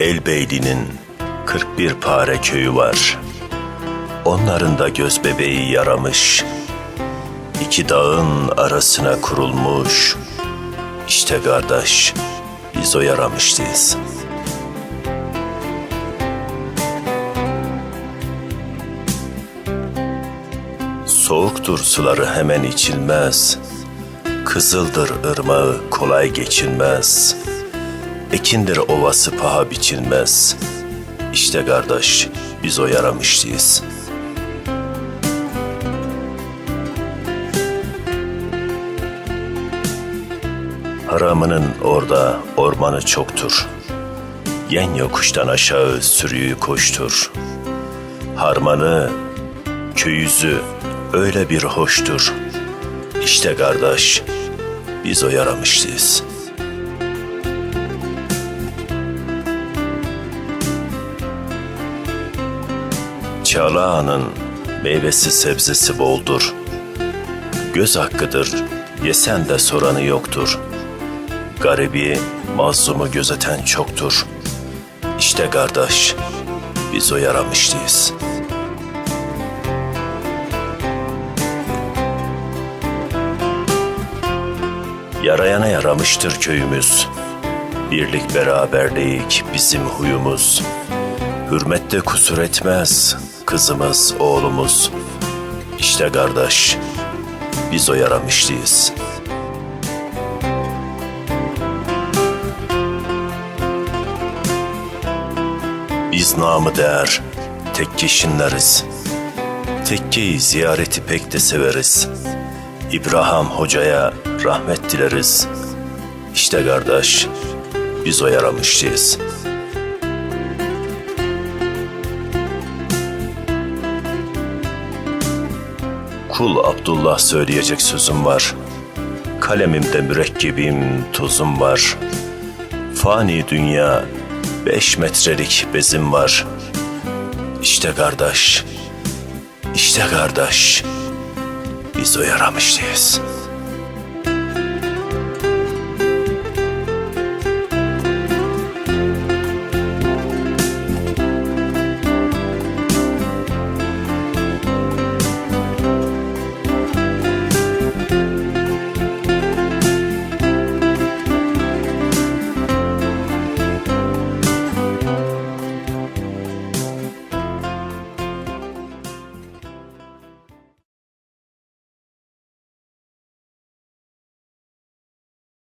Elbeyli'nin 41 pare köyü var. Onların da göz bebeği yaramış. İki dağın arasına kurulmuş. İşte kardeş, biz o yaramıştıyız. Soğuktur suları hemen içilmez. Kızıldır ırmağı kolay geçilmez. Ekindir ovası paha biçilmez. İşte kardeş, biz o yaramışlıyız. Haramının orada ormanı çoktur. Yen yokuştan aşağı sürüyü koştur. Harmanı, köyüzü öyle bir hoştur. İşte kardeş, biz o yaramışlıyız. Çağla'nın meyvesi sebzesi boldur. Göz hakkıdır, yesen de soranı yoktur. Garibi, mazlumu gözeten çoktur. İşte kardeş, biz o yaramışlıyız. Yarayana yaramıştır köyümüz. Birlik beraberlik bizim huyumuz. Hürmette kusur etmez kızımız, oğlumuz. İşte kardeş, biz o yaramışlıyız. Biz namı değer, tekke şinleriz. Tekkeyi ziyareti pek de severiz. İbrahim Hoca'ya rahmet dileriz. İşte kardeş, biz o yaramışlıyız. Kul Abdullah söyleyecek sözüm var. Kalemimde mürekkebim, tozum var. Fani dünya, beş metrelik bezim var. İşte kardeş, işte kardeş, biz o yaramışlıyız.''